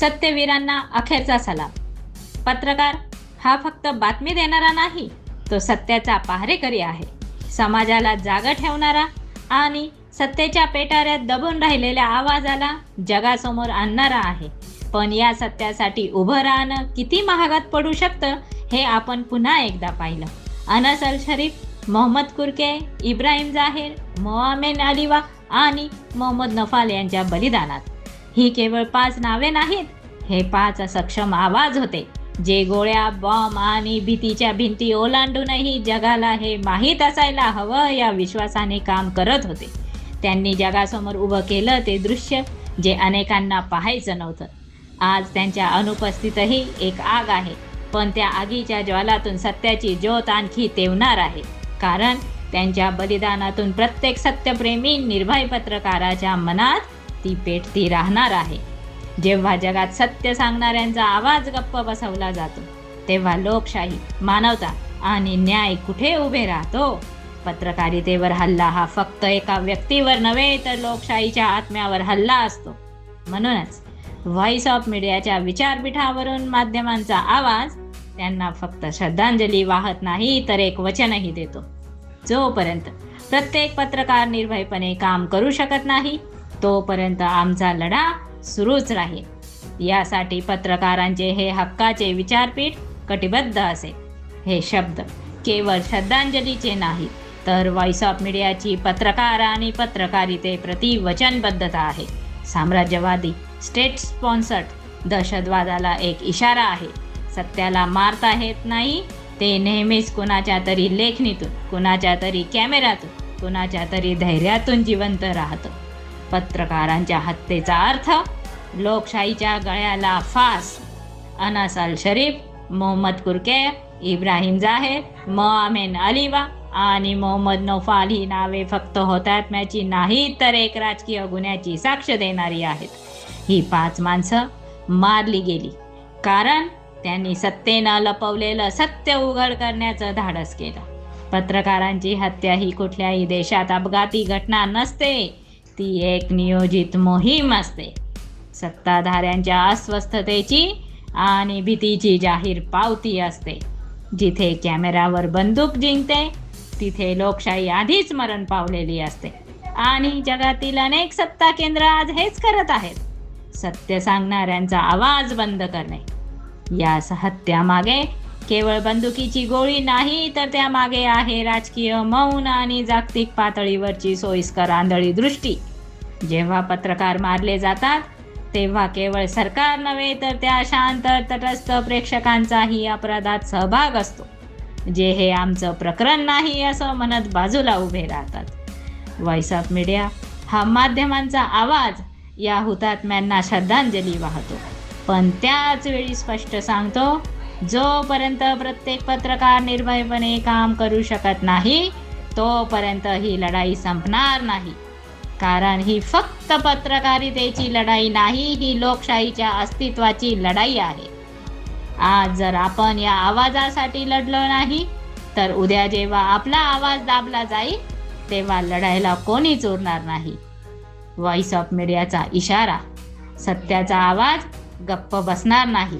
सत्यवीरांना अखेरचा सलाम. पत्रकार हा फक्त बातमी देणारा नाही तो सत्याचा पहारेकरी आहे. समाजाला जागा ठेवणारा आणि सत्तेच्या पेटाऱ्यात दबून राहिलेल्या आवाजाला जगासमोर आणणारा आहे. पण या सत्यासाठी उभं राहणं किती महागात पडू शकतं हे आपण पुन्हा एकदा पाहिलं. अनस अल शरीफ मोहम्मद कुर्के इब्राहिम जाहीर मोहामेन अलिवा आणि मोहम्मद नफाल यांच्या बलिदानात. ही केवळ पाच नावे नाहीत हे पाच सक्षम आवाज होते जे गोळ्या बॉम्ब आणि भीतीच्या भिंती ओलांडूनही जगाला हे माहीत असायला हवं या विश्वासाने काम करत होते. त्यांनी जगासमोर उभं केलं ते दृश्य जे अनेकांना पाहायचं नव्हतं. आज त्यांच्या अनुपस्थितही एक आग आहे पण त्या आगीच्या ज्वालातून सत्याची ज्योत आणखी तेवणार आहे कारण त्यांच्या बलिदानातून प्रत्येक सत्यप्रेमी निर्भय पत्रकाराच्या मनात ती पेटती राहणार आहे. जेव्हा जगात सत्य सांगणाऱ्यांचा आवाज गप्प बसवला जातो तेव्हा लोकशाही मानवता आणि न्याय कुठे उभे राहतो? पत्रकारितेवर हल्ला हा फक्त एका व्यक्तीवर नव्हे तर लोकशाहीच्या आत्म्यावर हल्ला असतो. म्हणूनच व्हॉइस ऑफ मीडियाच्या विचारपीठावरून माध्यमांचा आवाज त्यांना फक्त श्रद्धांजली वाहत नाही तर एक वचनही देतो. जोपर्यंत प्रत्येक पत्रकार निर्भयपणे काम करू शकत नाही तोपर्यंत आमचा लढा सुरूच राहील. यासाठी पत्रकारांचे हे हक्काचे विचारपीठ कटिबद्ध असेल हे शब्द केवळ श्रद्धांजलीचे नाहीत तर व्हॉइस ऑफ मीडियाची पत्रकार आणि पत्रकारितेप्रती वचनबद्धता आहे. साम्राज्यवादी स्टेट स्पॉन्सर्ड दहशतवादाला एक इशारा आहे. सत्याला मारता येत नाही ते नेहमीच कुणाच्या तरी लेखणीतून कुणाच्या तरी कॅमेऱ्यातून कुणाच्या तरी धैर्यातून जिवंत राहतं. पत्रकारांच्या हत्येचा अर्थ? लोकशाहीच्या गळ्याला फास. अनस अल शरीफ मोहम्मद कुरके इब्राहिम जाहेर मोआमेन अलिवा आणि मोहम्मद नौफाल ही नावे फक्त होतात्म्याची नाही तर एक राजकीय गुन्ह्याची साक्ष देणारी आहेत. ही पाच माणसं मारली गेली. कारण त्यांनी सत्तेनं लपवलेलं सत्य उघड करण्याचं धाडस केलं. पत्रकारांची हत्या ही कुठल्याही देशात अपघाती घटना नसते. ती एक नियोजित मोहीम असते. सत्ताधाऱ्यांच्या अस्वस्थतेची आणि भीतीची जाहीर पावती असते. जिथे कॅमेरावर बंदूक जिंकते तिथे लोकशाही आधीच मरण पावलेली असते. आणि जगातील अनेक सत्ता केंद्र आज हेच करत आहेत. सत्य सांगणाऱ्यांचा आवाज बंद करणे. या हत्यामागे केवळ बंदुकीची गोळी नाही तर त्यामागे आहे राजकीय मौन आणि जागतिक पातळीवरची सोयीस्कर आंधळी दृष्टी. जेव्हा पत्रकार मारले जातात तेव्हा केवळ सरकार नव्हे तर त्या शांत तटस्थ प्रेक्षकांचाही अपराधात सहभाग असतो. जे हे आमचं प्रकरण नाही असं म्हणत बाजूला उभे राहतात. व्हॉइस ऑफ मीडिया हा माध्यमांचा आवाज या हुतात्म्यांना श्रद्धांजली वाहतो. पण त्याच वेळी स्पष्ट सांगतो जोपर्यंत प्रत्येक पत्रकार निर्भयपणे काम करू शकत नाही तोपर्यंत ही लढाई संपणार नाही. कारण ही फक्त पत्रकारितेची लढाई नाही ही लोकशाहीच्या अस्तित्वाची लढाई आहे. आज जर आपण या आवाजासाठी लढलो नाही तर उद्या जेव्हा आपला आवाज दाबला जाईल तेव्हा लढायला कोणीच उरणार नाही. व्हॉइस ऑफ मीडियाचा इशारा सत्याचा आवाज गप्प बसणार नाही.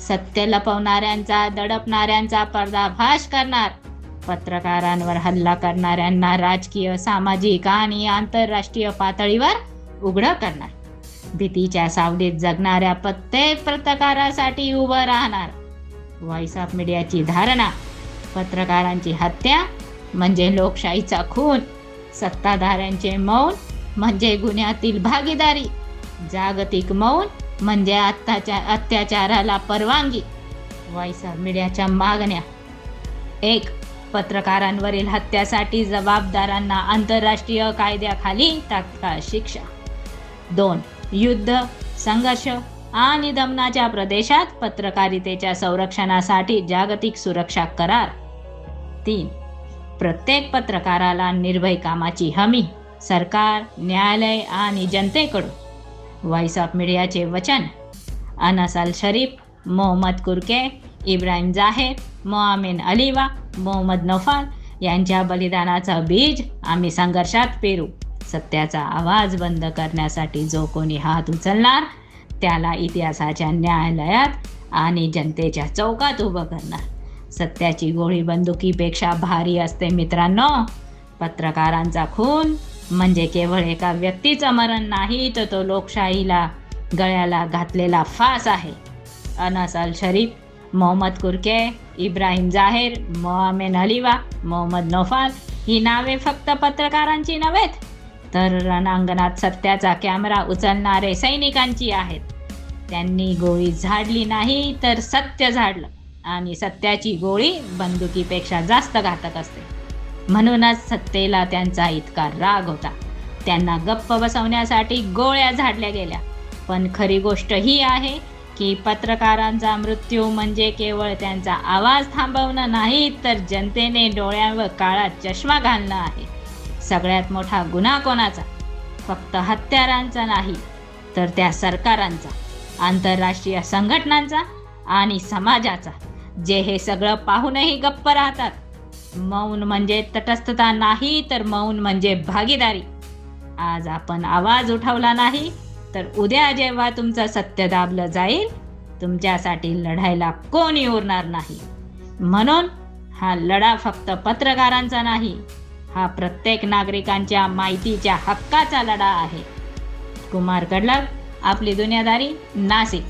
सत्य लपवणाऱ्यांचा दडपणाऱ्यांचा पर्दाभाष करणार पत्रकारांवर हल्ला करणाऱ्यांना राजकीय सामाजिक आणि आंतरराष्ट्रीय पातळीवर उघडं करणार. भीतीच्या सावलीत जगणाऱ्या प्रत्येक पत्रकारासाठी उभं राहणार. व्हॉइस ऑफ मीडियाची धारणा पत्रकारांची हत्या म्हणजे लोकशाहीचा खून सत्ताधाऱ्यांचे मौन म्हणजे गुन्ह्यातील भागीदारी जागतिक मौन म्हणजे आत्ताच्या अत्याचाराला परवानगी. व्हॉइस ऑफ मीडियाच्या मागण्या एक पत्रकारांवरील हत्यासाठी जबाबदारांना आंतरराष्ट्रीय कायद्याखाली तात्काळ शिक्षा. दोन युद्ध संघर्ष आणि दमनाच्या प्रदेशात पत्रकारितेच्या संरक्षणासाठी जागतिक सुरक्षा करार. तीन प्रत्येक पत्रकाराला निर्भय कामाची हमी सरकार न्यायालय आणि जनतेकडून. व्हॉइस ऑफ मीडियाचे वचन अनस अल शरीफ मोहम्मद कुर्के इब्राहिम जाहेर मोआमिन अलिवा मोहम्मद नफाल यांच्या बलिदानाचं बीज आम्ही संघर्षात पेरू. सत्याचा आवाज बंद करण्यासाठी जो कोणी हात उचलणार त्याला इतिहासाच्या न्यायालयात आणि जनतेच्या चौकात उभं करणार. सत्याची गोळी बंदुकीपेक्षा भारी असते मित्रांनो. पत्रकारांचा खून म्हणजे केवळ एका व्यक्तीचं मरण नाही तर तो लोकशाहीला गळ्याला घातलेला फास आहे. अनस अल शरीफ मोहम्मद कुर्के इब्राहिम जाहीर मोहम्मेद अलिवा मोहम्मद नौफाल. ही नावे फक्त पत्रकारांची नव्हेत तर रणांगणात सत्याचा कॅमेरा उचलणारे सैनिकांची आहेत. त्यांनी गोळी झाडली नाही तर सत्य झाडलं आणि सत्याची गोळी बंदुकीपेक्षा जास्त घातक असते. म्हणूनच सत्तेला त्यांचा इतका राग होता. त्यांना गप्प बसवण्यासाठी गोळ्या झाडल्या गेल्या. पण खरी गोष्ट ही आहे की पत्रकारांचा मृत्यू म्हणजे केवळ त्यांचा आवाज थांबवणं नाही तर जनतेने डोळ्यांवर काळा चष्मा घालणं आहे. सगळ्यात मोठा गुन्हा कोणाचा? फक्त हत्यारांचा नाही तर त्या सरकारांचा आंतरराष्ट्रीय संघटनांचा आणि समाजाचा जे हे सगळं पाहूनही गप्प राहतात. मौन म्हणजे तटस्थता नाही तर मौन म्हणजे भागीदारी. आज आपण आवाज उठवला नाही तर उद्या जेव्हा तुमचं सत्य दाबलं जाईल तुमच्यासाठी लढायला कोणी उरणार नाही. म्हणून हा लढा फक्त पत्रकारांचा नाही हा प्रत्येक नागरिकांच्या माहितीच्या हक्काचा लढा आहे. कुमार कडलग आपली दुनियादारी नाशिक.